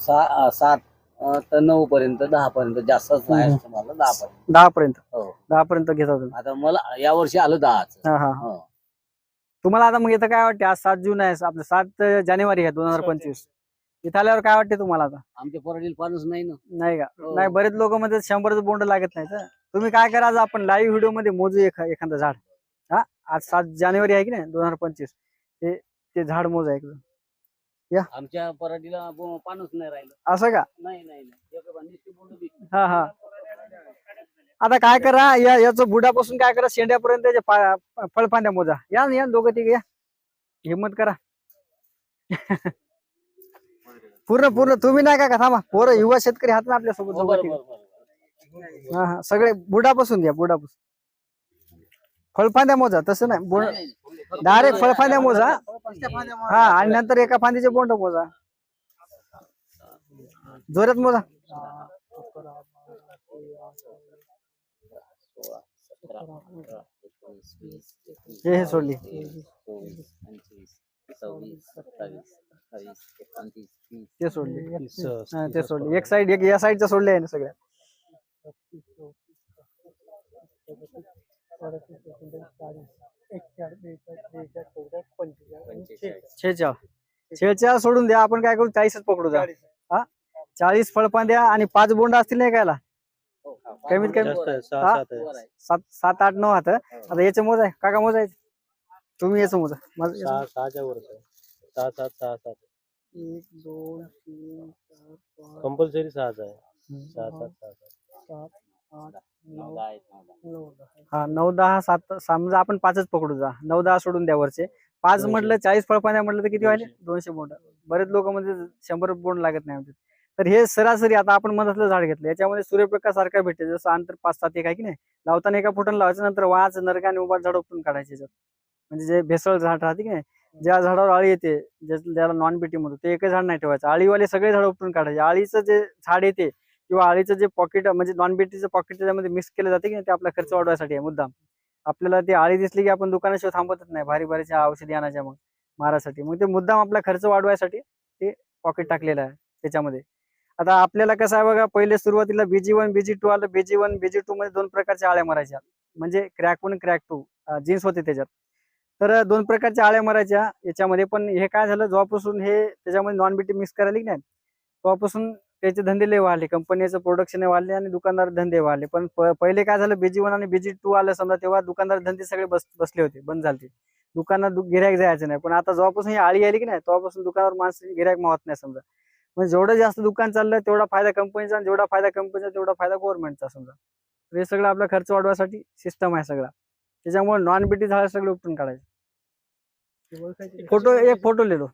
सहा सात तर नऊ पर्यंत दहा पर्यंत जास्तच नाही हम्म. तुम्हाला दहा पर्यंत. दहा पर्यंत? हो. दहा पर्यंत घेता तुम्ही आता मला या वर्षी आलं दहाच. हा हा. हो. तुम्हाला आता मग इथं काय वाटते आज सात जून आहे आपलं सात जानेवारी आहे दोन हजार पंचवीस. इथं आल्यावर काय वाटते तुम्हाला आता? आमच्या परडील पाणूच नाही ना. नाही का? हो. नाही बरेच लोक मध्ये शंभरच बोंड लागत नाही तर तुम्ही काय करा आज आपण लाईव्ह व्हिडिओमध्ये मोजू एखा एखादं झाड. हा? आज सात जानेवारी आहे की नाही दोन हजार पंचवीस? ते ते झाड मोजा एकदम आमच्या पराठीला ब- पाणच नाही राहिलं. असं का? नाही नाही एक. हा हा. आता काय करा या याचं बुडापासून काय करा शेंड्यापर्यंत त्याचे पा- फळफांद्या मोजा. या ना, या दोघं तिघ या. हिंमत करा. पूर्ण पूर्ण तुम्ही नाही का का थांबा. पोरं युवा शेतकरी हात ना आपल्यासोबत हो, दोघं बरं, तिघं. बरं, बरं, बरं. हा हा. सगळे बुडापासून घ्या बुडापासून. फळफांद्या मोजा तसं नाही. बोंड. डायरेक्ट फळफांद्या मोजा. हा आणि नंतर एका फांदीचे बोंड मोजा. जोरात मोजा. हे हे सोडली. ते सोडले. ते सोडले. एक साइड एक या साईडचं सोडले आहे ना सगळ्या. पंचेचाळीस. छेचा छेचा सोडून द्या आपण काय करू? चाळीसच पकडू द्या. हा? चाळीस फळपांद्या आणि पाच बोंड असतील नाही कायला हो, कमीत कमी वर आहे. हा? वर आहे. सात सात आठ नऊ हात. आता याचे मोज आहे. काका मोज आहे तुम्ही याचं मोजा. माझं याचं. सहाच्या सहा सात सहा सात. एक दोन तीन चार पाच. कंपल्सरी सहाच आहे. सहा सहा, सात सहा सात. सात आठ नऊ, नऊ दहा आहेत, नऊ, दहा. नऊ दहा. हा नऊ दहा सात समजा आपण पाचच पकडू जा. नऊ दहा सोडून द्या वरचे. पाच दोनशे. म्हटलं चाळीस फळपाण्या म्हटलं तर किती व्हायले दोनशे. बोंड. बरेच लोक म्हणजे शंभर बोंड लागत नाही आमच्यात. तर हे सरासरी आता आपण मधातलं झाड घेतलं. याच्यामध्ये सूर्यप्रकाश सारखा भेटते जसं अंतर पाच सात एक आहे की नाही? लावताना एका फुटून लावायचं नंतर वाच नरका आणि उभा झाड उपटून काढायचे याच्यात. म्हणजे जे भेसळ झाड राहते की नाही? ज्या झाडावर आळी येते ज्या- ज्याला नॉन बिटी म्हणतो ते एकच झाड नाही ठेवायचं. आळीवाले सगळे झाड उपटून काढायचे. आळीचं जे झाड येते किंवा आळीचं जे पॉकेट म्हणजे नॉन बिटीचं पॉकेट त्याच्यामध्ये मिक्स केलं जाते की नाही ते आपला खर्च वाढवायसाठी आहे मुद्दाम. आपल्याला ती आळी दिसली की आपण दुकानाशिवाय थांबतच नाही भारी भारीच्या औषधी आणायच्या मग मारासाठी. मग ते मुद्दाम आपला खर्च वाढवायसाठी ते पॉकेट टाकलेलं आहे त्याच्यामध्ये. आता आपल्याला कसं आहे बघा पहिले सुरुवातीला बीजी वन बीजी टू आलं बीजी वन बीजी टू मध्ये दोन प्रकारच्या आळ्या मारायच्या. म्हणजे crack one crack two genes होते त्याच्यात. तर दोन प्रकारच्या आळ्या मारायच्या याच्यामध्ये. पण हे काय झालं जेव्हापासून हे त्याच्यामध्ये नॉन बीटी मिक्स करायला की नाही तेव्हापासून त्याचे धंदे लय वाढले. कंपनीचं प्रोडक्शन वाढले आणि दुकानदार धंदे वाढले. पण पहिले काय झालं बीजी वन आणि बीजी टू आलं समजा तेव्हा दुकानदार धंदे सगळे बस बसले होते बंद झाले दुकानात गिऱ्हाईक जायचं नाही. पण आता जेव्हापासून ही आळी आली की नाही तेव्हापासून दुकानावर माणसं गिऱ्हाईक मावत नाही समजा. म्हणजे जेवढं जास्त दुकान चाललं तेवढा फायदा कंपनीचा आणि जेवढा फायदा कंपनीचा तेवढा फायदा गव्हर्नमेंटचा समजा. हे सगळं आपला खर्च वाढवायसाठी सिस्टम आहे सगळा. त्याच्यामुळे नॉन बीटी झाड सगळे उपटून काढायचे. फोटो एक फोटो लिहिलो.